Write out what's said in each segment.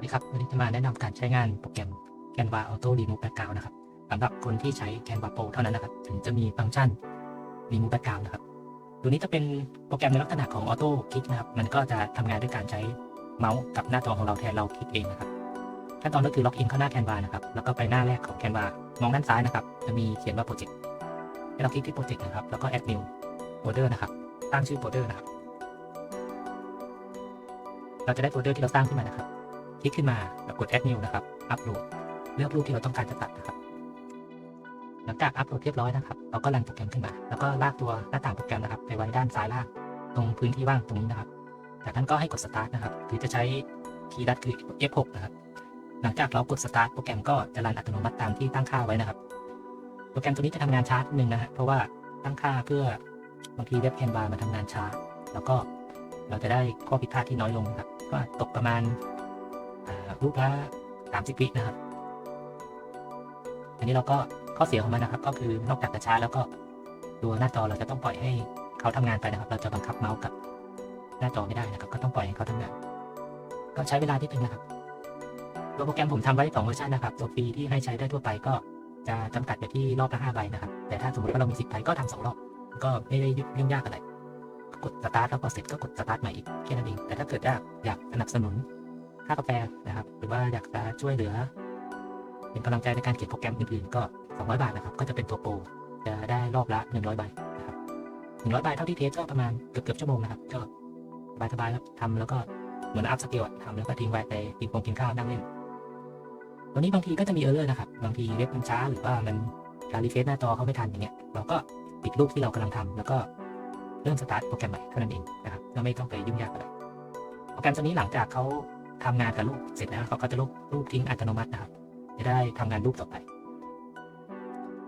สวัสดีครับวันนี้จะมาแนะนำการใช้งานโปรแกรม Canva Auto Remove Background นะครับสำหรับคนที่ใช้ Canva Pro เท่านั้นนะครับ ถึงจะมีฟังก์ชัน Remove Background นะครับ ตัวนี้จะเป็นโปรแกรมในลักษณะของ Auto Click นะครับ มันก็จะทำงานด้วยการใช้เมาส์กับหน้าจอของเราแทนเราคลิกเองนะครับขั้นตอนก็คือล็อกอินเข้าหน้า Canva นะครับ แล้วก็ไปหน้าแรกของ Canva มองด้านซ้ายนะครับ จะมีเขียนว่า Project ให้เราคลิกที่ Project นะครับ แล้วก็ Add New Folder นะครับ ตั้งชื่อโฟลเดอร์นะครับ เราจะได้โฟลเดอร์ที่เราสร้างขึ้นมานะครับ คลิกขึ้นมาแล้วกด add new นะครับอัปโหลดเลือกรูปที่เราต้องการจะตัดนะครับ หลังจากอัปโหลดเรียบร้อยนะครับ เราก็รันโปรแกรมขึ้นมา แล้วก็ลากตัวหน้าต่างโปรแกรมนะครับ ไปไว้ด้านซ้ายล่าง ตรงพื้นที่ว่างตรงนี้นะครับ จากนั้นก็ให้กด start นะครับ หรือจะใช้คีย์ลัดคือ F6 นะครับ หลังจากเรากด start โปรแกรมก็จะรันอัตโนมัติตามที่ตั้งค่าไว้นะครับ โปรแกรมตัวนี้จะทำงานช้านิดนึงนะฮะเพราะว่าตั้งค่าเพื่อบางทีเว็บแคนวามันทำงานช้า แล้วก็เราจะได้ข้อผิดพลาดที่น้อยลงนะครับ ก็ตกประมาณ รูปละ30วินะครับ อันนี้เราก็ข้อเสียของมันนะครับ ก็คือนอกจากจะช้าแล้วก็ตัวหน้าจอเราจะต้องปล่อยให้เขาทำงานไปนะครับ เราจะบังคับเมาส์กับหน้าจอไม่ได้นะครับ ก็ต้องปล่อยให้เขาทำงาน ก็ใช้เวลาที่นึงนะครับตัวโปรแกรมผมทำไว้สองเวอร์ชันนะครับ ตัวฟรีที่ให้ใช้ได้ทั่วไปก็จะจำกัดไปที่รอบละห้าใบนะครับ แต่ถ้าสมมติว่าเรามีสิบใบก็ทำสองรอบ ก็ไม่ได้ยุ่งยากอะไร กดสตาร์ทแล้วพอเสร็จก็กดสตาร์ทใหม่อีกแค่นั้นเอง แต่ถ้าเกิดอยากสนับสนุน ค่ากาแฟนะครับ หรือว่าอยากจะช่วยเหลือ เป็นกำลังใจในการเขียนโปรแกรมอื่นๆก็ 200 บาทนะครับ ก็จะเป็นตัวโปรจะได้รอบละ 100 ใบนะครับ 100 ใบเท่าที่เทสก็ประมาณเกือบเกือบๆชั่วโมงนะครับ ก็สบายๆครับทำแล้วก็เหมือนอัพสเกลทำแล้วก็ทิ้งไว้ไปกินคงกินข้าวนั่งเล่นตัวนี้บางทีก็จะมีเออร์เลอร์นะครับ บางทีเว็บมันช้าหรือว่ามันการรีเฟรชหน้าจอเขาไม่ทันอย่างเงี้ย เราก็ปิดรูปที่เรากำลังทำแล้วก็เริ่มสตาร์ทโปรแกรมใหม่เท่านั้นเองนะครับก็ไม่ต้องไปยุ่งยากอะไรโปรแกรมตัวนี้หลังจากเขา ทำงานกับรูปเสร็จแล้วเขาก็จะลบรูปทิ้งอัตโนมัตินะครับ จะได้ทำงานรูปต่อไป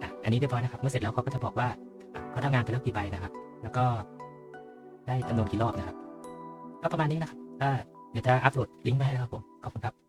อะอันนี้เรียบร้อยนะครับ เมื่อเสร็จแล้วเขาก็จะบอกว่าเขาทำงานไปแล้วกี่ใบนะครับ แล้วก็ได้จำนวนกี่รอบนะครับ ก็ประมาณนี้นะครับเดี๋ยวจะอัปโหลดลิงก์ไปให้ครับผม ขอบคุณครับ